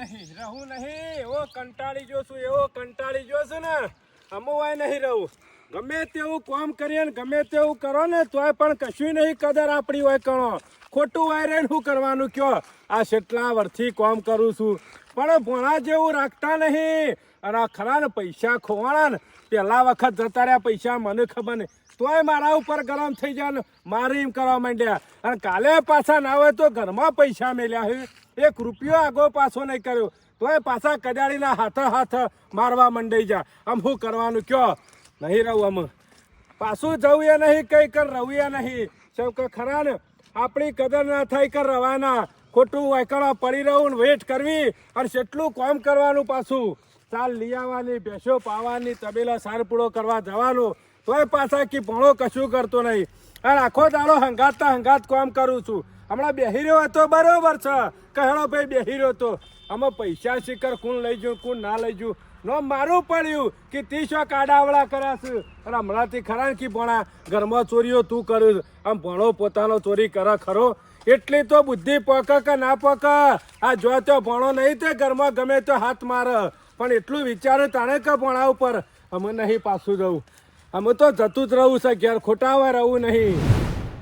નહીં, રહું નહીં. એવો કંટાળી જો છું એવો કંટાળી જો છું ને. અમુવાય નહીં રહું. ગમે તેવું કોમ કરીએ ને, ગમે તેવું કરો ને, તોય પણ કશું નહીં, કદર આપણી હોય કણો. ખોટું હોય રે શું કરવાનું કયો? આ કેટલા વર્ષથી કોમ કરું છું. પણ ભોણા જેવું રાખતા નહીં. અને આ ખરા ને પૈસા ખોવાણા ને, પહેલા વખત જતા રહ્યા, પૈસા મને ખબર નહીં. તોય મારા ઉપર ગરમ થઈ જાય ને, મારે એમ કરવા માંડ્યા. અને કાલે પાછા ના હોય તો ઘરમાં પૈસા મેલ્યા છે એક રૂપિયો આગો પાછો નહીં કર્યો. તોય પાછા કજાડીના હાથ હાથ મારવા મંડાઈ જા. આમ શું કરવાનું કયો? નહીં રહું આમ. પાછું જવું એ નહીં, કંઈ કર રહું એ નહીં. સૌ કે ખરા ને? આપણી કદર ના થાય કર રવાના. ખોટું વાયકડા પડી રહું વેટ કરવી અને કેટલું કામ કરવાનું પાછું. ચાલ લઈ આવવાની, ભેંસો પાવાની, તબેલા સારપુડો કરવા જવાનું. તોય પાછા કે ભણો કશું કરતો નહીં. અને આખો દાડો હંગાતતા હંગાત કામ કરું છું. હમણાં બેહી રહ્યો હતો બરોબર છે. કહેણો ભાઈ, બેહી રહ્યો હતો આમાં પૈસા શિખર કોણ લઈ જઉં કોણ ના લઈ જઉં નો મારું પડ્યું કે ત્રીસો કાડાવડા કર્યા છે? અને હમણાંથી ખરા કે ભણા, ઘરમાં ચોરીઓ તું કર્યું આમ ભણો પોતાનો ચોરી કરે ખરો? એટલી તો બુદ્ધિ પક કે ના પક? આ જો તો ભણો નહીં તે ઘરમાં ગમે તો હાથ મારે. પણ એટલું વિચારું તાણે કે ભણા ઉપર? અમે નહીં પાછું જવું. અમે તો જતું જ રહું છે, ઘેર ખોટા હોય રહું નહીં.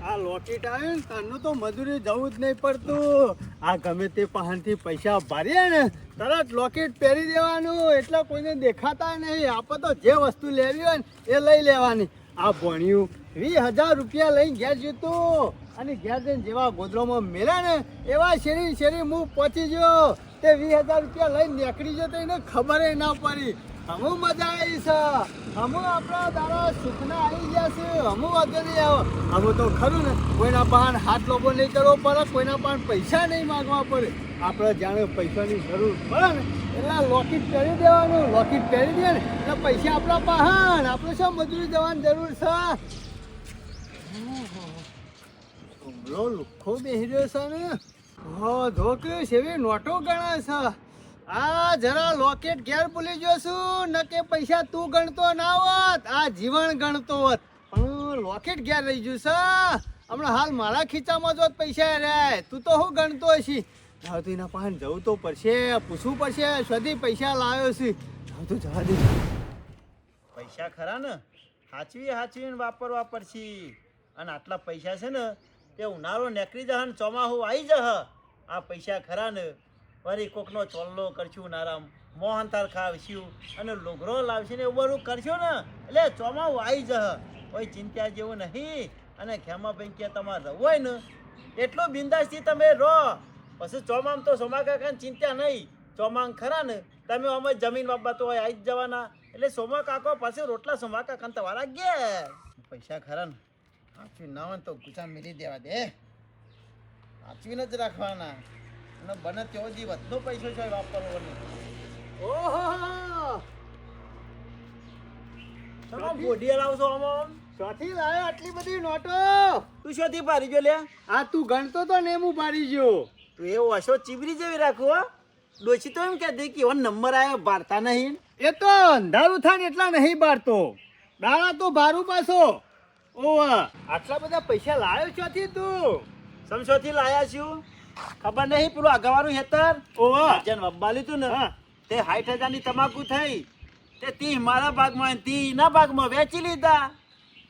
આ લોકેટ આવ્યું ને તો મજૂરી જવું જ નહીં પડતું. આ ગમે તે પહાણથી પૈસા ભરીએ ને, તરત લોકેટ પહેરી દેવાનું. એટલે કોઈને દેખાતા નહીં. આપણે તો જે વસ્તુ લેવી હોય ને, એ લઈ લેવાની. આ ભણ્યું વીસ હજાર રૂપિયા લઈને ઘેર જીતું. અને ઘેર જઈને જેવા ગોદરોમાં મેળ્યા ને, એવા શેરી શેરી હું પહોંચી ગયો. તે વીસ હજાર રૂપિયા લઈને નીકળી જતો એને ખબર ના પડી. હમુ મજા આવી છે. હમુ આપણા દારા સુખના આવી ગયા છે. હમુ વાંધો નહીં આવો. હમુ તો ખરું ને. કોઈના પાન હાથ લોકો નહીં કરવો પડે, કોઈના પાન પૈસા નહીં માગવા પડે. આપણે જાણે પૈસાની જરૂર પડે ને. એટલે લોકેટ કરી દેવાનું લોકેટ કરી દે ને. એટલે પૈસા આપણા પાહન. આપણે શું મજૂરી જવાની જરૂર છે? લુખો બેહી રહ્યો છે ને. ધોક એવી નોટો ગણા છે. આ જરા લોકેટ ઘેર ભૂલી ગયો છું. ન કે પૈસા તું ગણતો ના હોત. આ જીવન ગણતો હોત. પણ લોકેટ ઘેર રહી ગયું છે. હમણાં હાલ મારા ખીચામાં જો પૈસા રે તું તો હું ગણતો હશી. હવે તો એના પાસે જવું તો પડશે, પૂછવું પડશે સદી પૈસા લાવ્યો છે. હવે તો જવા દે. પૈસા ખરા ને? હાચવી સાચવીને વાપરવા પડશે. અને આટલા પૈસા છે ને, તે ઉનાળો નીકળી જશે ને ચોમાસું આવી જહ આ પૈસા ખરા ને? વળી કોકનો ચોલ્લો કરશું નારામ. મોહનથાળ ખાવશું અને લોગરો લાવશે ને એવું કરશું ને. એટલે ચોમાવું આવી જશે. કોઈ ચિંતા જેવું નહીં. અને ખેમાભાઈ કે તમારે રહોય હોય ને, એટલું બિંદાસથી તમે રહો. પછી ચોમામ તો સોમા કાકાને ચિંતા નહીં. ચોમાંગ ખરા ને, તમે અમે જમીન બાબતો હોય આવી જ જવાના. એટલે સોમા કાકો પાસે રોટલા સોમા કાકા તમારા ગે પૈસા ખરા ને. સાચવી ના હોય તો ગુસ્સા મેલી દેવા દે. સાચવીને જ રાખવાના. અને બને તેવો જે વધનો પૈસો છે વાપરવો નહીં. ઓહો! તમે બોઢિયા લાવશો આમાં? ચોથી લાવ્યો આટલી બધી નોટો. તું શોથી પારી ગયો લે. આ તું ગણતો તો ને હું પાડી ગયો. તું એવો હશો ચીબરી જેવી રાખો. ડોશી તો એમ કે દે એવો નંબર આવ્યો ભારતા નહીં. એ તો અંધારું થાય ને એટલા નહીં બારતો. દાડા તો ભારું પાછો. ઓવા. આટલા બધા પૈસા લાવ્યો ચોથી તું? સમસોથી લાયા છું? ખબર નહીં પેલું અગાવાનું હેતર? જેન વબ્બાલી લીધું ને. તે સાઠ હજારની તમાકુ થઈ. તે તી મારા ભાગમાં તી એના ભાગમાં વેચી લીધા.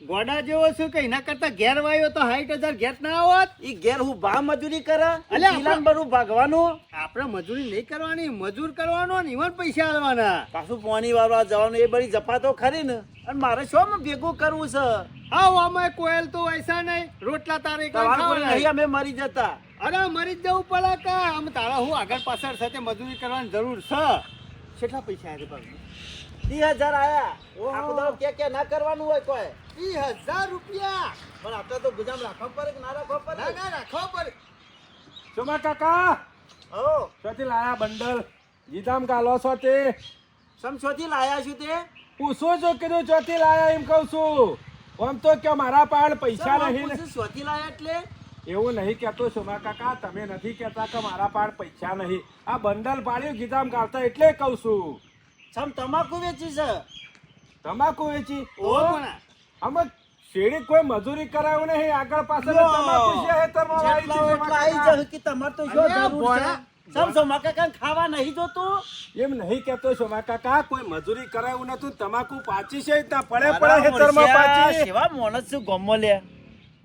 ગોડા જેવો શું કે એના કરતા ઘેર વાયો તો હાઈટ હજાર ઘેર ના આવત? ઈ ઘેર હું ભા મજૂરી કરે? એટલે ઈલાન બરું ભાગવાનું? આપણે મજૂરી નહીં કરવાની મજૂર કરવાનો ને ઈવન પૈસા આલવાના. પાછું પાણી વાળવા જવાનું એ બધી જપાતો ખરી ને? અને મારે શું ભેગું કરવું છે? આવ આમાં કોયલ તો વૈસા નહીં. રોટલા તારે. નહીં અમે મરી જતા. અરે મરી જ જવું પડે કા? આમ તારા હું આગળ પાછળ સાથે મજૂરી કરવાની જરૂર છે? કેટલા પૈસા આવે ત્રીસ હજાર આયા. ઓહો. આ બધા કે કે ના કરવાનું હોય કોઈ. ત્રીસ હજાર રૂપિયા. પણ આપણે તો ગુજામ રાખવા પડે કે ના રાખવા પડે? ના ના રાખો પડે. સોમા કાકા? હો. ચોથી લાયા બંડલ? જીતામ કાલો છો તે? સમસોથી લાયા છું તે? પૂછો છો કીધું ચોથી લાયા એમ કહું છું. આમ તો કે મારા પાડ પૈસા નહીં શોથી લાયા એટલે? એવું નહીં કહેતો સોમા કાકા તમે નથી કહેતા કે મારા પાડ પૈસા નહીં. આ બંડલ પાડ્યું ગીતામ કાઢતા એટલે કહું છું. સમ તમાકુ વેચી છે. તમાકુ વેચી? ઓ પણ આમાં શેરી કોઈ મજૂરી કરાયું નહીં આગળ પાછળ તમાકુ છે હેતરમાં સોમા આઈ કાકા. જશે કે તમાર તો જો જરૂર છે. સમ સોમા કાકા ખાવા નહીં જોતું? એમ નહીં કેતો શોભા કાકા કોઈ મજૂરી કરાયું નતું તમાકુ પાછી છે ત્યાં પડે પડે ખેતરમાં મૂર્છિયા, પાછી. સેવા માણસ છું ગમો લે?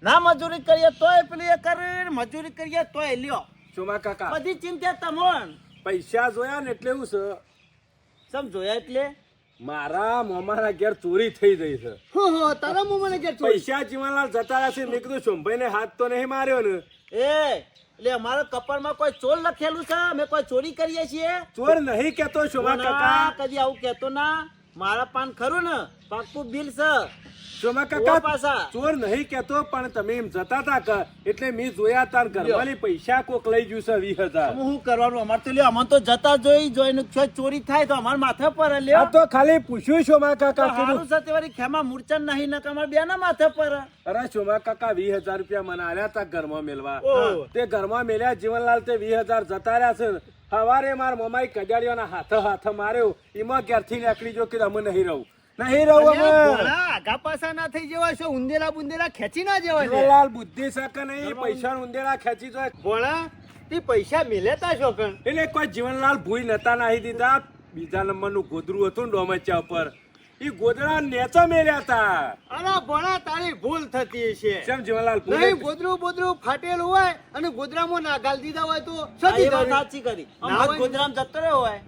ના મજૂરી કરીએ તોય પેલી એ કરે મજૂરી કરીએ તોય લ્યો. શોભા કાકા બધી ચિંતા તમોન. પૈસા જોયા ને એટલે એવું છે સમ જોયા એટલે? મારા મોમાના ઘેર ચોરી થઈ ગઈ છે. હો હો તારા મોમાના ઘેર ચોરી? પૈસા જીવનલાલ જતા રહ્યા છે. મેં કીધું શોભાઈ હાથ તો નહીં માર્યો ને. એ એટલે અમારા કપાળમાં કોઈ ચોર લખેલું છે? અમે કોઈ ચોરી કરીએ છીએ? ચોર નહીં કેતો શોભા કાકા. કદી આવું કેતો ના. મારા પાન ખરું ને? પાકું બિલ છે. ચોમા કાકા પાછા. ચોર નહીં કેતો પણ તમે એમ જતા હતા કે એટલે મેં જોયા તાર ઘરવાળી પૈસા કોક લઈ ગયું છે વીસ હજાર. હું કરવાનું? અમારે તો લ્યો અમને તો જતા જોઈ જોઈને ચોરી થાય તો અમારા માથે પર લ્યો. તો ખાલી પૂછ્યું ચોમા કાકા કીધું. છે તે ખેમા મૂર્છન નહીં ને અમારા બે ના માથે પર. અરે ચોમા કાકા વીસ હજાર રૂપિયા મને આલ્યા તા ઘરમાં મેલવા. તે ઘરમાં મેલ્યા જીવનલાલ તે વીસ હજાર જતા રહ્યા છે. સવારે મારા મમાઈ કજાડીઓના હાથ હાથ માર્યો. એમાં ક્યારથી નીકળી જો કે અમે નહીં રહું? નહીં રહું અમે. આગા પાછા ના થઈ જવા છો ઉંદેલા બુંદેલા ખેંચી ના જવા છે? લાલ બુદ્ધિ શકે નહીં પૈસા ઉંદેલા ખેંચી જો ભોળા તે પૈસા મિલેતા છો કણ એટલે કોઈ જીવનલાલ ભૂઈ નતા નાહી દીધા. બીજા નંબરનું ગોદરું હતું ડોમેચા ડોમચ્યા ઉપર. એ ગોદડા નેચા મેલ્યા હતા અરે ભણા તારી ભૂલ થતી છે કેમ જીવનલાલ નહીં ગોદરું બોદરું ફાટેલું હોય અને ગોદરામાં ના ગાલ દીધા હોય તો સદી વાત સાચી કરી. ના ગોદરામ જતો રહ્યો હોય.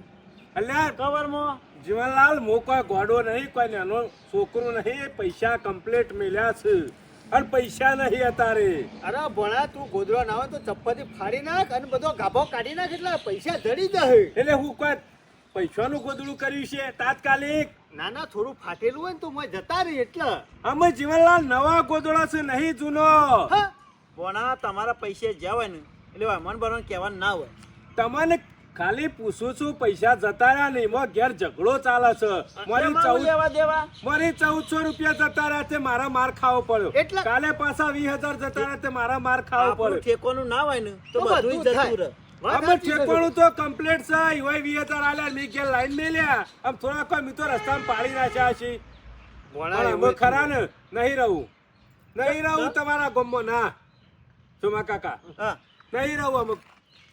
અલ્યા કવરમાં? જીવનલાલ મો કોઈ ગોડો નહીં કોઈ નાનો છોકરો નહીં પૈસા કમ્પ્લીટ મેલ્યા છે. અને પૈસા નહીં અતારે અરે ભણા તું ગોદરો ના હોય તો ચપ્પલથી ફાડી નાખ અને બધો ગાભો કાઢી નાખ એટલે પૈસા ધડી જાય એટલે હું કોઈ પૈસાનું ગોદડું કર્યું છે? તાત્કાલિક. ના ના થોડું ફાટેલું હોય ને તો મેં જતા રહી એટલે. અમે જીવનલાલ નવા ગોદડા છે નહીં જૂનો. પોણા તમારા પૈસે જવાય ને એટલે મન બરોબર કહેવાનું ના હોય. તમને ખાલી પૂછું છું પૈસા જતા રહ્યા નહીં મો ઘેર ઝઘડો ચાલે છે. મારી ચૌદ મારી ચૌદસો રૂપિયા જતા રહ્યા છે મારા માર ખાવો પડ્યો. એટલે કાલે પાછા વીસ હજાર જતા રહ્યા છે મારા માર ખાવો પડ્યો. ઠેકોનું ના હોય ને તો તો બધું જતું રહે. અમે ઠેકવાનું તો કમ્પ્લીટ છે. એવાય વીસ આલ્યા મેં ઘેર લાઈન મેલ્યા? આમ થોડા કોઈ મેં તો રસ્તામાં પાડી નાખ્યા છે. અમે ખરા ને નહીં રહું. નહીં રહું તમારા ગામમાં ના. સુમા કાકા. હા. નહીં રહું અમે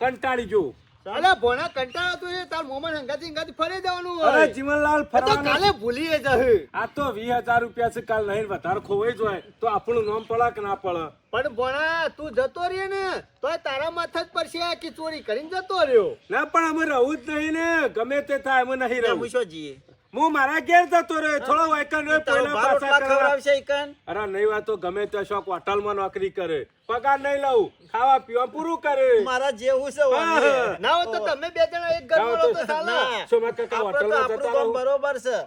કંટાળી જવું અલા ભોણા કંટાળો તો એ તાર મોમન હંગાતી હંગાતી ફરી જવાનું અરે જીવનલાલ ફરવા તો કાલે ભૂલી જશે આ તો વીસ હજાર રૂપિયા છે કાલ નહીં વધારે ખોવાઈ જાય તો આપણું નામ પડે કે ના પડે પણ ભોણા તું જતો રહે ને તો તારા માથા જ પડશે કે ચોરી કરીને જતો રહ્યો. ના પણ અમે રહું જ નહીં ને. ગમે તે થાય અમે નહીં ત્યાં રહું. જીએ? જઈએ હું મારા ઘેર જતો રહ્યો. થોડો વાયકન રહ્યો પહેલા પાછા ખવડાવશે ઇકન અરે નહીં વાત તો ગમે તે શોખ હોટલમાં નોકરી કરે. પગાર નહીં લઉં. ખાવા પીવા પૂરું કરે. મારા જેવું છે ના હોય તો તમે બે જણા એક ઘર બોલો તો- સાલા. સોમા કાકા હોટલમાં જતા. બરોબર છે.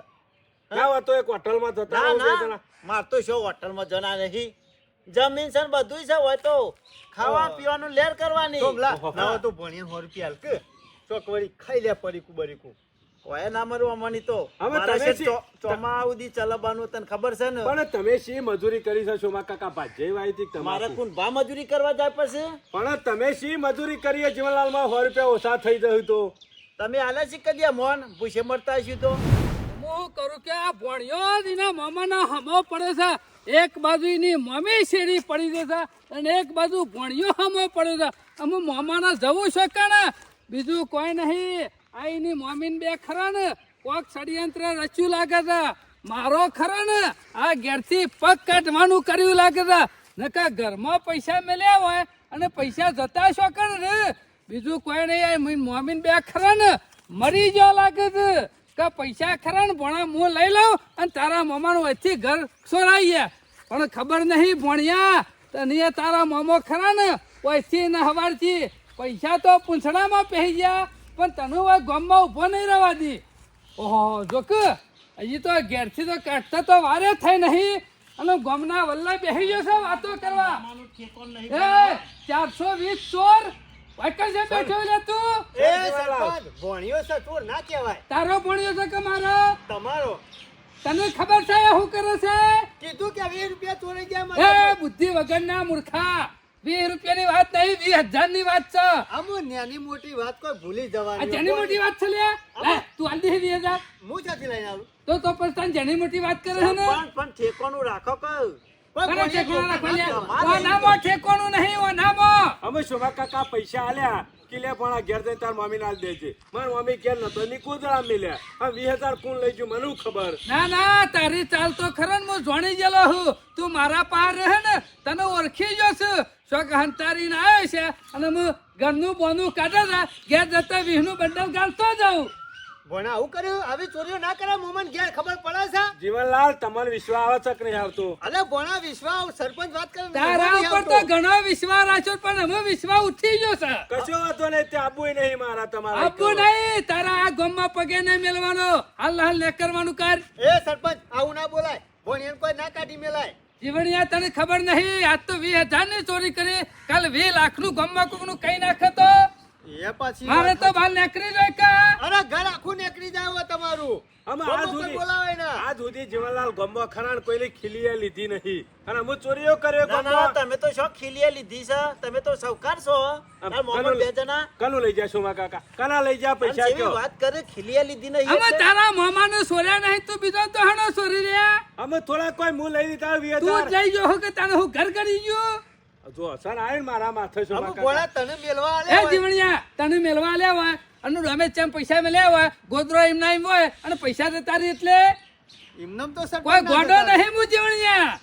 ના હોય તો એક હોટલમાં જતા ના માર તો શું હોટલમાં જના નહીં. જમીન છે બધું છે હોય તો. ખાવા પીવાનું લેર કરવાની. ના તો ભણીએ હોર રૂપિયા કે. ચોક વળી ખાઈ લે પરીકું બરીકું. હોય ના મરવા મની તો. હવે તમે છે ચોમા સુધી ચલાવવાનું તને ખબર છે ને? પણ તમે શી મજૂરી કરી છે સોમા કાકા? ભાજે મારે તમારે કોણ ભા મજૂરી કરવા જાય પડશે પણ તમે શી મજૂરી કરીએ? છે જીવનલાલમાં સો રૂપિયા ઓછા થઈ જયું તો. તમે આલા શી કદી મોન? ભૂસે મરતા હશું તો? હું કરું કે આ ભણ્યો જ એના મામાના હમો પડે છે. એક બાજુ એની મમ્મી શેરી પડી દે છે અને એક બાજુ ભણ્યો હમો પડે છે. અમે મામાના જવું શકે ને? બીજું કોઈ નહીં. આ એની મોમીન બે ખરા ને કોક ષડયંત્ર રચ્યું લાગે છે મારો ખરો ને આ ઘેરથી પગ કાઢવાનું કર્યું લાગે છે નકા ઘરમાં પૈસા મેલ્યા હોય અને પૈસા જતા છો ને બીજું કોઈ નહીં, આ મોમીન બે ખરા ને મરી જો લાગે છે કે પૈસા ખરા ને ભણા હું લઈ લઉં અને તારા મામાનું વચ્ચે ઘર સોરાઈએ પણ ખબર નહીં ભણ્યા, તને તારા મામો ખરા ને વચ્ચે ને હવારથી પૈસા તો પૂંછડામાં પહેરી ગયા પણ તને હવે ગામમાં ઊભો નહીં રહેવા દી. ઓહો જો કે હજી તો ઘેરથી તો કાઢતા તો વારે થઈ નહીં. અને ગામના વલ્લા બેસી જશે વાતો કરવા. એ ચારસો વીસ ચોર વાકર છે બેઠો લે તું. એ સરપંચ ભણ્યો છે ચોર ના કહેવાય. તારો ભણ્યો છે કે મારો? તમારો. તને ખબર છે શું કરે છે? કીધું કે વીસ રૂપિયા ચોરી ગયા એ બુદ્ધિ વગરના મૂર્ખા. વીસ રૂપિયાની વાત નહીં વીસ હજારની વાત છે. આમ નાની મોટી વાત કોઈ ભૂલી જવાની જેની મોટી વાત છે લે લે, તું આલ દે વીસ હજાર. હું ક્યાંથી લઈને આવું? તો તો પછી તને જેની મોટી વાત કરે છે ને? પણ પણ ઠેકોનું રાખો કહું પણ કરે ભણીએ ઠેકોણા રાખો લે. ચોર ના ઓ નામો ઠેકોનું નહીં ઓ નામો અમે સોમા કાકા પૈસા આલ્યા કિલે પણ આ ઘેર જઈને તાર મમ્મી ના દેજે. માર મમ્મી ઘેર નતો ની કુદરા મિલ્યા. આ વીસ હજાર કોણ લઈ ગયું મને ખબર? ના ના તારી ચાલ તો ખરો ને હું જોણી ગયેલો હું તું મારા પાર રહે ને તને ઓળખી ગયો છું. શોક હંતારી ને આવ્યો છે અને હું ઘરનું બોનું કાઢે છે ઘેર જતા વિહનું બંડલ ગાળતો જાઉં. ભણા આવું કર્યું? આવી ચોરીઓ ના કરે મોમન ઘેર ખબર પડે છે? જીવનલાલ તમને વિશ્વાસ આવે છે કે નહીં આવતો? અલે ભણા વિશ્વાસ સરપંચ વાત કરે તારા ઉપર તો ઘણો વિશ્વાસ રાખ્યો પણ હવે વિશ્વાસ ઉઠી ગયો છે. કશો વાતો નહીં તે આબુય નહીં મારા તમારા આબુ નહીં તારા આ ગોમમાં પગે નહીં મેલવાનો. હાલ હાલ ને કરવાનું કર. એ સરપંચ આવું ના બોલાય. ભણિયાને કોઈ ના કાઢી મેલાય. જીવણિયા તને ખબર નહીં? આજ તો વીસ હજારની ચોરી કરી. કાલ વીસ લાખનું ગમમાં કોકનું કઈ નાખે તો? એ પછી મારે તો બાલ નીકળી જાય કે? અરે ઘર આખું નીકળી જાય તમારું. આજ સુધી બોલાવે ના. આજ સુધી જીવનલાલ ગમો ખરાણ કોઈની ખીલીએ લીધી નહીં. અને હું ચોરીઓ કર્યો ના ના તમે તો શોખ ખીલીએ લીધી છે? તમે તો સૌકાર છો? મોહમ્મદ બે જણા કનું લઈ જાશું મા કાકા. કના લઈ જા પૈસા કયો. વાત કરે ખીલીએ લીધી નહીં અમે તારા મામાને સોર્યા નહીં તું બીજો તો હણો સોરી રહ્યા અમે થોડા કોઈ મું લઈ લીધા વીસ તું જઈ ગયો કે તને હું ઘર કરી ગયો? જો અસર મારા માથે છો મા કાકા. તને મેલવા આલે એ હોય. જીવણિયા તને મેલવા લેવા અને રમેશ ચેમ પૈસા મેલ્યા હોય ગોદરો એમના એમ હોય અને પૈસા જતા રહી એટલે એમનામ તો સર કોઈ ના ગોડો નહીં હું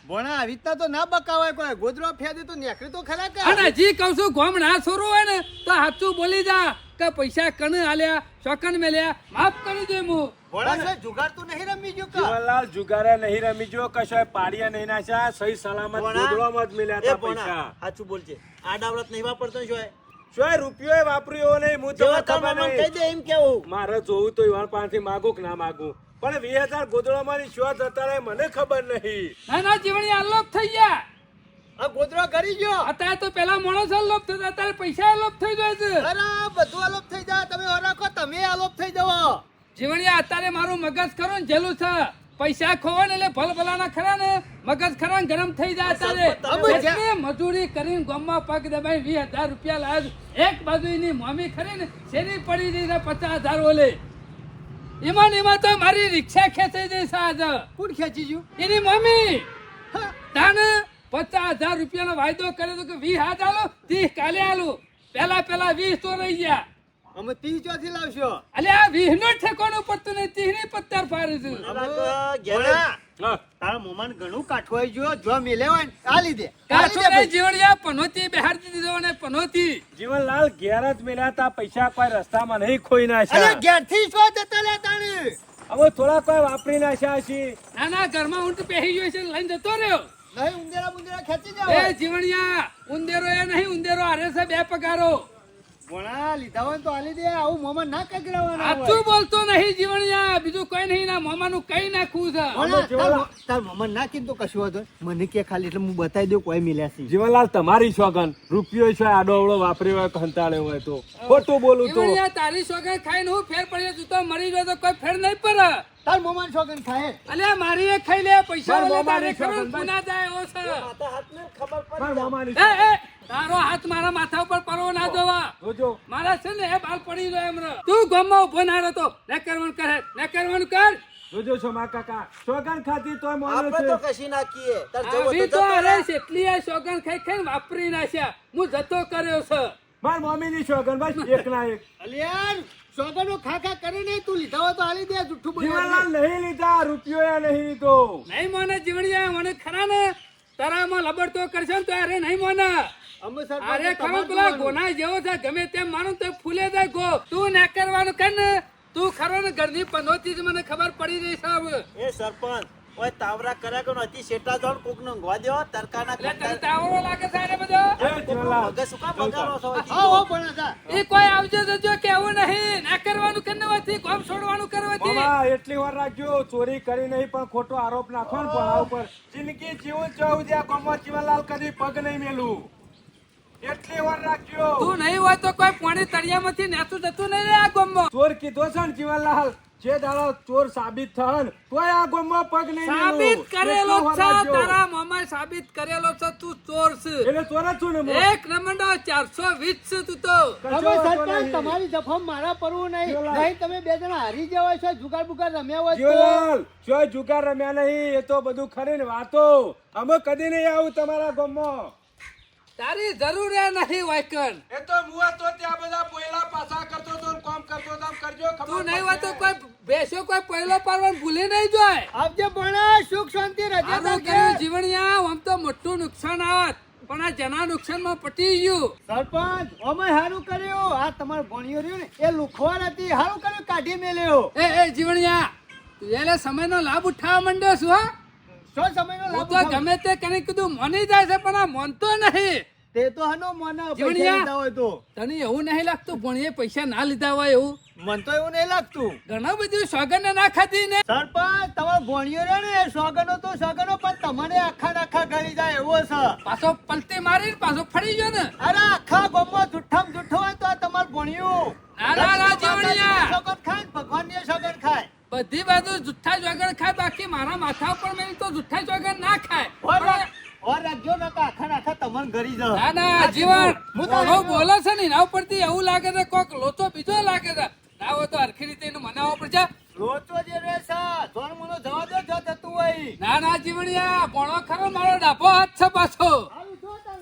ભણા આવી રીતના તો ના બકાવાય કોઈ. ગોદરો ફેદે તો નીકળી તો ખરા કે અને જી કહું છું ગોમ ના છોરો હોય ને તો સાચું બોલી જા કે પૈસા કણ આલ્યા શોકન મેલ્યા માફ કરી દે મુ ભણા સર જુગાર તો નહીં રમી ગયો કા? જવાલાલ જુગારે નહીં રમી જો કશો પાડિયા નહીં નાખ્યા સહી સલામત ગોદરો જ મિલ્યા એ પૈસા. સાચું બોલજે. આ ડાવરત નહીં વાપરતો શોય. શું રૂપિયો વાપર્યો નહીં હું તો ખબર નહીં. કહી દે એમ કેવું. મારે જોવું તો ઈવાન પાસેથી માગું કે ના માગું. પણ વીસ હજાર ગોદડામાંની શું જતા રહે મને ખબર નહીં. ના ના જીવણિયા અલોપ થઈ ગયા. આ ગોદરો કરી ગયો. અત્યારે તો પેલા માણસ અલોપ થતા અત્યારે પૈસા અલોપ થઈ જાય છે. અરે બધું અલોપ થઈ જાય. તમે હરાખો તમે અલોપ થઈ જાવ. જીવણી અત્યારે મારું મગજ કરો ને જેલું છે. પૈસા ખોવા ને એટલે ભલભલાના ખરા ને મગજ ખરા ગરમ થઈ જાય એટલી મજૂરી કરીને ગામમાં પગ દબાઈ વીસ હજાર રૂપિયા લાજ એક બાજુ એની મોમી ખરી ને શેરી પડી રહી ને પચાસ હજાર ઓલે. એમાં એમાં તો મારી રિક્ષા ખેંચી જઈ સાજ કોણ ખેંચી ગયું? એની મમ્મી તાને પચાસ હજાર રૂપિયાનો વાયદો કર્યો તો કે વીસ હાથ આલો ત્રીસ કાલે આલો. પેલા પેલા વીસ તો રહી ગયા. અમે તી ચોથી લાવશો. અલે આ વીસ નો ઠેકાણું પડતું ની પત્તાર ફારે છે. તારા મોમાન ઘણું કાઠવાઈ ગયો જો મેલે હોય ને આ લીધે. કાઠું નહીં જીવડિયા પનોતી બેહાડી દીધો ને પનોતી. જીવનલાલ ઘેર જ મેલ્યા તા પૈસા કોઈ રસ્તામાં નહીં ખોઈ અરે ઘેરથી છો જતા લે તાણે. હવે થોડા કોઈ વાપરી નાખ્યા ના ના ઘરમાં ઊંટ પહેરી ગયો છે લઈને જતો રહ્યો. નહીં ઉંદેરા ઉંદેરા ખેંચી એ જાવ જીવણિયા ઉંદેરો એ નહીં ઉંદેરો આરે છે બે પગારો. ભણા લીધા હોય તો આલી દે. આવું મોમાં ના કગડાવાના હોય. બોલતો નહીં જીવણિયા. બીજું કઈ નહીં. ના મોમાનું કઈ નાખવું છે. તાર મોમાં ના કીધું કશું નહીં. મને કે ખાલી એટલે હું બતાવી દઉં કોઈ મિલ્યા છે. જીવનલાલ તમારી શોગન રૂપિયો છે આડો અવળો વાપર્યો હોય કે હોય તો. ખોટું બોલું તો. તારી સોગન ખાઈને હું ફેર પડ્યો તું તો મરી ગયો તો કોઈ ફેર નહીં પડે. તાર મોમાન શોગન ખાય. અલે મારી એ ખાઈ લે પૈસા મોમાની તારે ખરું? સોગન, પુના જાય એવો છે. માથા હાથને ખબર પડી મોમાન એ એ તારો હાથ મારા માથા ઉપર પરવો ના જોવા. જોજો મારા છે ને એ બાલ પડી ગયો એમ તું ગમમાં ઊભો ના રહેતો ને કરવાનું કરે ને કરવાનું કર જોજો છો મા કાકા. શોગન ખાતી તોય મોનો આપણે તો કશી નાખીએ તાર જવો તો તો અરે એટલી આ સોગન ખાઈ ખાઈ વાપરી નાખ્યા. હું જતો કર્યો છે. માર મમ્મીની શોગન બસ એક ના એક. અલિયાર શોખનો ખાખા કરીને કરી તું લીધા હોય તો આલી દે જુઠ્ઠું જીવનલાલ બોલ્યા નહીં લીધા રૂપિયો એ નહીં લીધો. નહીં મને જીવડિયા મને ખરા ને? તારામાં લબડતો કરશે ને તો અરે નહીં મને. અરે ખરો પેલા ગોના જેવો છે ગમે તેમ માનું તો ફૂલે જાય ગો. તું ના કરવાનું કર ને. તું ખરો ને ઘરની પનોતી જ મને ખબર પડી રહી સાહેબ એ સરપંચ ઓય તાવરા કર્યા કે નથી શેટા જોડ કોક નો ગવા દેવો તરકાના એટલે તાવરો લાગે છે આને બધો? એ કોકનું જીવનલાલ મગજ શું બગાડો છો? હા હો ભણા એ કોઈ આવજો જજો કેવું નહીં. ના કરવાનું કરવાથી કોમ છોડવાનું કરવાથી બાબા એટલી વાર રાખજો. ચોરી કરી નહીં પણ ખોટો આરોપ નાખો ને ઉપર. જિંદગી જીવું ચાહું જ્યાં કોમો જીવનલાલ કદી પગ નહીં મેલું. એટલી વાર રાખજો. તું નહીં હોય તો કોઈ પાણી તળિયામાંથી નેતું જતું નહીં રે આ ગામમાં. ચોર કીધો છે ને જીવનલાલ જે દાડા ચોર સાબિત થન તોય આ ગોમમાં પગ નહીં. સાબિત કરેલો છે તારા મામાએ સાબિત કરેલો છે તું ચોર છે. એટલે ચોર જ છું ને. એક નંબરનો ચારસો વીસ છે તું તો. હવે સરપંચ તમારી જફમ મારા પરવું નહીં. નહીં તમે બે જણા હારી જવા છો જુગાર બુગાર રમ્યા હોય તો? જીવનલાલ જો જુગાર રમ્યા નહીં એ તો બધું ખરી ને વાતો. અમે કદી નહીં આવું તમારા ગામમાં. તારી જરૂર એ નહીં વાયકન એ તો મુઆ તો ત્યાં બધા પહેલા પાછા કરતો તો કોમ કરતો તો કરજો ખબર તું નહીં હોય તો કોઈ બેસો કોઈ પહેલો પરવાન ભૂલી નહીં જાય. આવજે ભણા સુખ શાંતિ રજા આનું જીવન યા આમ તો મોટું નુકસાન આવત પણ આ જના નુકસાનમાં પટી ગયું. સરપંચ અમે સારું કર્યું. આ તમારું ભણ્યું રહ્યું ને એ લુખવા નથી સારું કર્યું કાઢી મેલ્યો. એ એ જીવણિયા તું એટલે સમયનો લાભ ઉઠાવવા માંડ્યો છું હા. શું સમયનો લાભ તો ગમે તે કરી કીધું મની જાય છે પણ આ મોનતો નહીં તે તો હનો મને પૈસા લીધા હોય તો. તને એવું નહીં લાગતું ભણીએ પૈસા ના લીધા હોય એવું? મન તો એવું નહીં લાગતું. ઘણા બધું સોગન ના ખાધી ને. સરપંચ તમારો ભણિયો રહ્યો ને એ સોગનો તો સોગનો પણ તમને આખા નાખા આખા ગળી જાય એવો છે. પાછો પલટી મારી પાછો ફરી ગયો ને. અરે આખા ગામમાં જુઠ્ઠામ જુઠ્ઠો હોય તો તમારો ભણિયો ના, ના, ના, જીવણિયા. સોગન ખાય ભગવાનની સોગન ખાય. બધી બાજુ જુઠ્ઠા જોગણ ખાય બાકી મારા માથા ઉપર મેં તો જુઠ્ઠા જોગણ ના ખાય. ઓર રાખજો ને આખા આખા તમને ગળી જાય ના ના જીવન. હું તો- બોલે છે ને એના ઉપરથી એવું લાગે છે કોક લોચો બીજો લાગે છે. ના હોય તો હરખી રીતે એને મનાવવો પડશે. લોચો જે રહે છે જોન મનો જવા દો જો જતું હોય. ના ના જીવણિયા ભણો ખરો મારો ડાભો હાથ છે પાછો.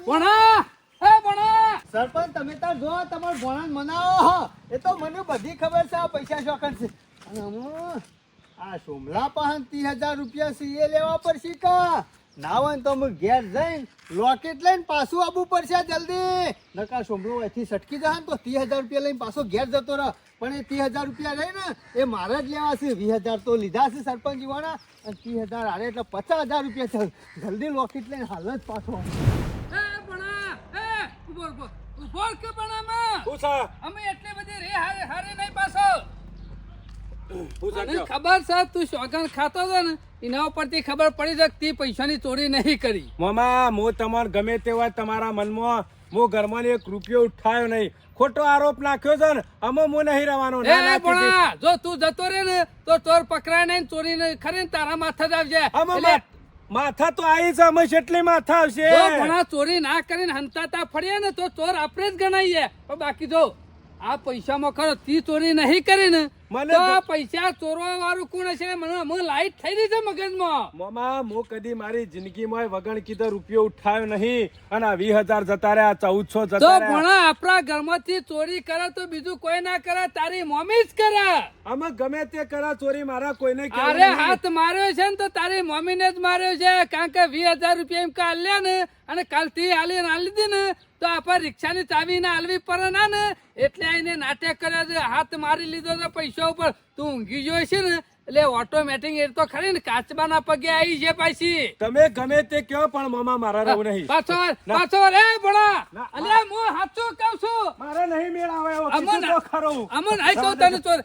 ભણા એ ભણા સરપંચ તમે તાર જો તમારો ભણાન મનાવો હો. એ તો મને બધી ખબર છે આ પૈસા શોખન છે. આ સોમલા પાહન ત્રીસ હજાર રૂપિયા છે એ લેવા પડશે કા? ના હોય ને તો અમે ઘેર જઈને લોકેટ લઈને પાછું આવવું પડશે જલ્દી. નકા સોમલો અહીંથી સટકી જાય ને તો ત્રીસ હજાર રૂપિયા લઈને પાછો ઘેર જતો રહ. પણ એ ત્રીસ હજાર રૂપિયા રહે ને એ મારે જ લેવા છે. વીસ હજાર તો લીધા છે સરપંચ જીવાના અને ત્રીસ હજાર હારે એટલે પચાસ હજાર રૂપિયા છે. જલ્દી લોકેટ લઈને હાલ જ પાછો. આવો. ભણા એ ઊભો ઊભો. ઊભો કે અમે એટલી બધી રે હારે હારે નહીં પાછો. મને ખબર છે તું શોગન ખાતો હતો ને એના ઉપરથી ખબર પડી છે તે પૈસાની ચોરી નહીં કરી. મામા હું તમાર ગમે તેવા તમારા મનમાં હું ઘરમાં એક રૂપિયો ઉઠાયો નહીં. ખોટો આરોપ નાખ્યો છે ને અમે હું નહીં રહેવાનો. જો તું જતો રે ને તો ચોર પકડાય નહીં ચોરી નહીં ખરી ને તારા માથે જ આવજે. માથા તો આવી છે અમે જેટલી માથા આવશે. ઘણા ચોરી ના કરીને હંતાતા ફરીએ ને તો ચોર આપણે જ ગણાઈએ. બાકી જો આ પૈસામાં ખરો તી ચોરી નહીં કરી ને મને પૈસા ચોરવા વાળું કોણ છે મને મને લાઈટ થઈ રહી છે મગજમાં. મામા મો કદી મારી જિંદગીમાં વગણ કીધો રૂપિયો ઉઠાયો નહીં અને આ વીસ હજાર જતા રહ્યા ચૌદસો જતા તો ભણા આપણા ઘરમાંથી ચોરી કરે તો બીજું કોઈ ના કરે તારી મમ્મી જ કરે. અમે ગમે તે કરે ચોરી મારા કોઈને અરે હાથ માર્યો છે ને તો તારી મમ્મીને જ માર્યો છે કારણ કે વીસ હજાર રૂપિયા એમ કાલ લે ને અને કાલથી હાલી હાલી દીધી ને તો આપણે રિક્ષાની ચાવી ને હાલવી પડે ના ને? એટલે આઈને નાટક કર્યો છે હાથ મારી લીધો છે પૈસા ઉપર. તું ઊંઘી જોઈ છે ને? એટલે ઓટોમેટિક એ તો ખરી ને કાચબાના પગે આવી છે પાછી. તમે ગમે તે કયો પણ મામા મારા રહું નહીં. પાછો પાછો રે ના, અલ્યા હું સાચું કહું છું. મારે નહીં મેળ આવે અમન ખરું. અમન આઈ કહું તને ચોર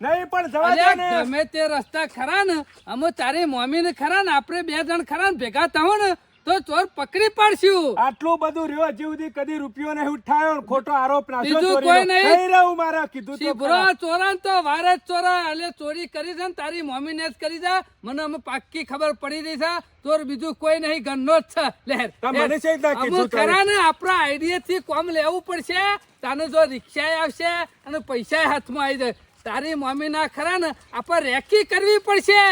નહીં પણ જવા દે ને. ગમે તે રસ્તા ખરા ને અમે તારી મમ્મી ને ખરા ને આપણે બે જણ ખરા ને ભેગા થાવ ને તો ચોર પકડી પાડશું. આટલું બધું રહ્યો હજી સુધી કદી રૂપિયો નહીં ઉઠાયો ખોટો આરોપ નાખ્યો બીજું કોઈ નહીં? નહીં રહ્યું મારા કીધું તો બ્રો ચોરા તો વારે ચોરા એટલે ચોરી કરી છે ને તારી મમ્મી ને જ કરી જા. મને અમે પાક્કી ખબર પડી રહી છે. ચોર બીજું કોઈ નહીં ગન્નો જ છે. લહેર મને છે અમુક ખરા ને આપણા આઈડિયા થી કોમ લેવું પડશે. તાને જો રિક્ષા આવશે અને પૈસા હાથમાં આવી જાય. તારી મમ્મી ના ખરા ને આપણે રેકી કરવી પડશે.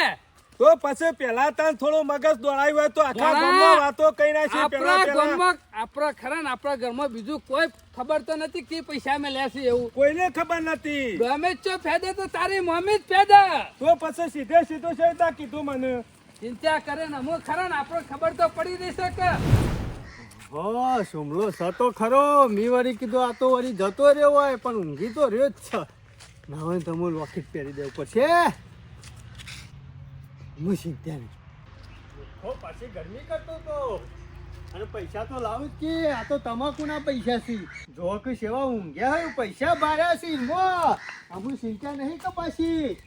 તો પછી પેલા તાન થોડો મગજ દોડાયું હોય તો આખા ગામમાં વાતો કઈ પેલા આપણા પેલા ગામમાં આપણા ખરા ને આપણા ઘરમાં બીજું કોઈ ખબર તો નથી કે પૈસા મે લેશે એવું. કોઈને ખબર નથી. ગમે તે ફેદે તો તારી મમ્મી જ ફેદે. તો પછી સીધે સીધો છે તા કીધું મને. ચિંતા કરે ને અમુક ખરા ને આપણે ખબર તો પડી રહેશે કે હો સુમલો સતો ખરો. મી વળી કીધું આ તો વળી જતો રહ્યો હોય પણ ઊંઘી તો રહ્યો જ છે. ના હોય તો હું લોકેટ પહેરી દેવું પડશે. ચિંતા નહીં હો પાછી ગરમી કરતો તો. અને પૈસા તો લાવું કે, આ તો તમાકુના પૈસા છે. જો કે સેવા ઊંઘ્યા હોય, પૈસા બાર્યા છે મો આમું સિંચા નહીં કપાશી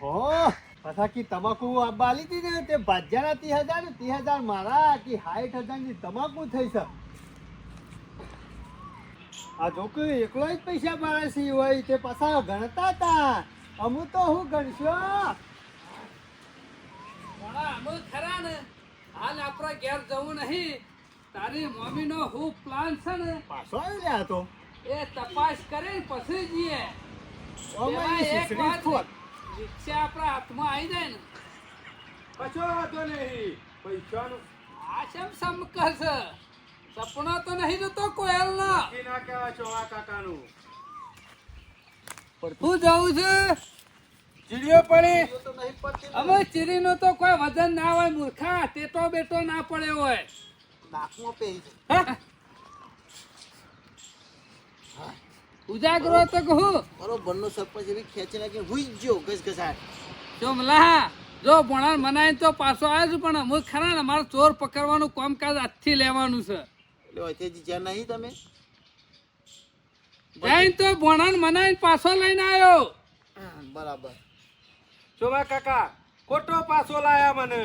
હો પાછા કી તમાકુ આ બાલી હતી ને તે ભાજ્યાના ત્રીસ હજાર ને ત્રીસ હજાર મારા, કે સાઠ હજારની તમાકુ થઈ છે. આ જોકે એકલો જ પૈસા બાળે છે હોય, તે પાછા ગણતા હતા અમુ તો હું ગણશો પણ ખરા ને હાલ આપણા ઘેર જવું નહીં. તારી મમ્મી નો હું પ્લાન છે ને પાછો આવી રહ્યા તો? એ તપાસ કરીને પછી જઈએ. ઓમાં પેલા એ એક શીશડી વાત ખોટ. રિક્ષા આપણા હાથમાં આવી જાય ને. કશો વાંધો નહીં. પૈસાનું આ શેમ સમકર છે સપના તો નહીં જતો કોયલના. કી ના કહેવાય ચોવા કાકાનું. હું જવું છું. ચીડીઓ પડી. અમે ચીરીનો તો કોઈ વજન ના હોય મૂર્ખા. ટેટો બેટો ના પડે હોય. ઉજાગરો તો કહું. બરોબર નો સરપંચ એવી ખેંચી નાખી હુઈ ગયો ઘસઘસાટ. જો મલા જો ભણાર મનાય તો પાછો આવ્યો છું પણ અમુક ખરા ને મારે ચોર પકડવાનું કામકાજ આજથી લેવાનું છે. એટલે જ્યાં નહીં તમે? જઈને તો ભણન મનાઈ પાછો લઈને આવ્યો બરાબર. ચોવા કાકા ખોટો પાછો લાયા મને.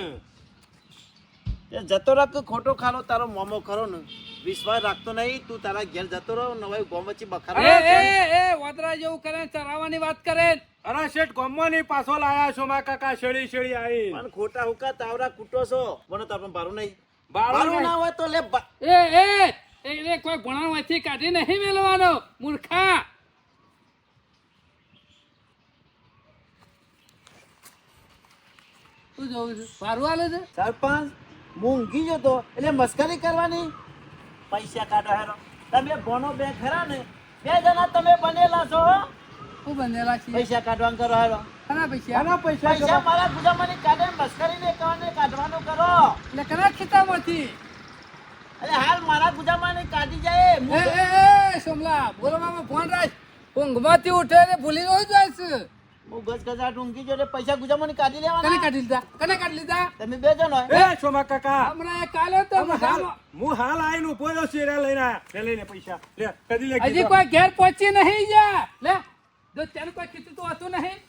એ જતો રાખ ખોટો ખાલો તારો મોમો ખરો ને. વિશ્વાસ રાખતો નહીં તું તારા ઘેર જતો રહો નવાઈ ગોમ વચ્ચે બખાર એ એ એ વાદરા જેવું કરે ચરાવાની વાત કરે. અરે શેઠ ગોમવાની પાછો લાયા ચોમા કાકા શેડી શેડી આવી પણ ખોટા હુકા તાવરા કૂટો છો. મને તો પણ ભારું નહીં. બારું ભારું ના હોય તો લે એ એ એ કોઈ ગુણામાંથી કાઢી નહીં મેળવાનો મૂર્ખા. શું જોવું છું? સારું હાલે છે? સરપંચ ઊંઘી જતો એટલે મસ્કરી કરવાની? પૈસા કાઢો હેરો. તમે ભણો બે ખરા ને બે જણા તમે બનેલા છો હો? શું બંધેલા છીએ. પૈસા કાઢવાનું કરો હેરો. ખરા પૈસા? આના પૈસા પૈસા મારા ગુજામાની કાઢે મસ્કરી ને કાઢવાનું કરો. એટલે કના ખેતામાંથી? અરે હાલ મારા ગુજામાની કાઢી જાય. એ સોમલા બોલવામાં ફોન રાખ. ઊંઘમાંથી ઉઠે ને ભૂલી ગયો જાય છે હું ગજ ગજાટ ઊંઘી જો પૈસા ગુજામાની કાઢી કને કાઢી લીધા? કને કાઢી લીધા? તમે બે જણ એ કાકા. હમણાં એ કાલે તો હું હાલ આવીને ઊભો રહ્યો શેરા લઈને લે લઈને પૈસા. લે કદી લે હજી કોઈ ઘેર પહોંચી નહીં જા. લે જો તેનું કોઈ કીધું તો હતું નહીં.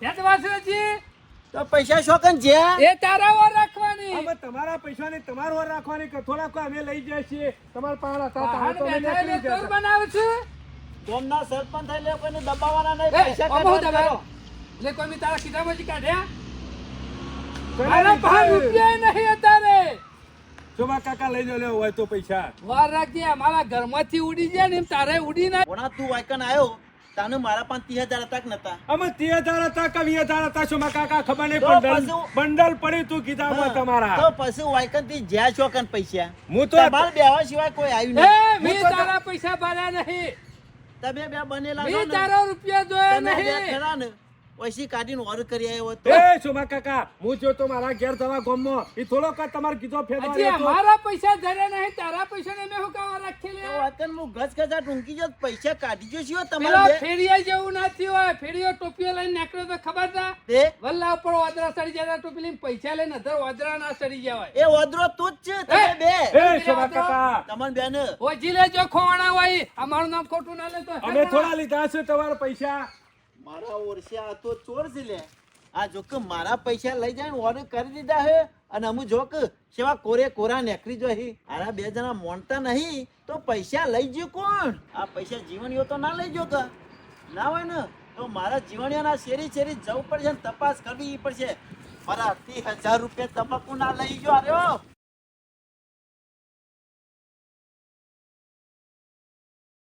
ત્યાં જ વાંચ્યું હજી તો પૈસા શોકન છે? એ તારા વાર રાખવાની. અમે તમારા પૈસાની તમારા વાર રાખવાની કે થોડા કોઈ અમે લઈ જાય છીએ. તમારા પાણા હતા તારે તો અમે લઈ જાય બનાવે છે? ગામના સરપંચ થઈ લે કોઈને દબાવવાના નહીં પૈસા અમો કાઢવાના દબાવ. એટલે કોઈ બી તારા ખિસ્સામાંથી કાઢ્યા કને મારા લીધા? રૂપિયા નહીં અત્યારે. જોમા કાકા લઈ જો લેવો હોય તો પૈસા. વાર રાખજે ઘર ઘરમાંથી ઉડી જાય ને એમ તારે ઉડી ના તું વાયકન આવ્યો તાને મારા પણ ત્રીસ હજાર હતા કે નતા. અમે ત્રીસ હજાર હતા કે વીસ હજાર હતા ચોમા કાકા ખબર નહીં બંડલ બંડલ પડી તું કીધામાં તમારા. તો પછી વાયકનથી જ્યાં કન પૈસા. હું તો બાર બેવા સિવાય કોઈ આવ્યું નહીં. મેં તારા પૈસા ભર્યા નહીં. તમે બે બનેલા મેં તારો રૂપિયા જોયા તમે બે નહીં. ને પછી કાઢીને ઓર કરી આવ્યો હતો. એ ચોમા કાકા હું જો તો મારા ઘેર જવા ગમો. એ થોડો કા તમાર કીધો ફેરવા હજી મારા પૈસા ધરે નહીં તારા પૈસા ને મેં હુકાવા રાખી લે? વતન હું ગજ ગજા ટૂંકી જો પૈસા કાઢી જો છો તમારે ફેરિયા જેવું નથી હોય ફેરિયો ટોપીઓ લઈને નીકળ્યો તો ખબર ના તે વલ્લા ઉપર ઓદરા સડી જાય ટોપી લઈને પૈસા લઈને અધર ઓદરા ના સડી જાય એ ઓદરો તું જ છે તમે બે. એ ચોમા કાકા. તમન બેન. ઓજી લેજો ખોવાણા હોય અમારું નામ ખોટું ના લેતો. અમે થોડા લીધા છે તમારા પૈસા. મારા ઓરસે આ તો ચોર છે લે. આ જોક મારા પૈસા લઈ જાય ઓર્ડર કરી દીધા હે. અને અમુ જોક સેવા કોરે કોરા નેકરી જો હી. આરા બે જણા મોણતા નહીં, તો પૈસા લઈ જ્યો કોણ? આ પૈસા જીવણીઓ તો ના લઈ જ્યો કે ના હોય ને, તો મારા જીવણીઓના શેરી શેરી જવું પડશે તપાસ કરવી પડશે. મારા અઢી હજાર રૂપિયા તમાકુ ના લઈ ગયો અરે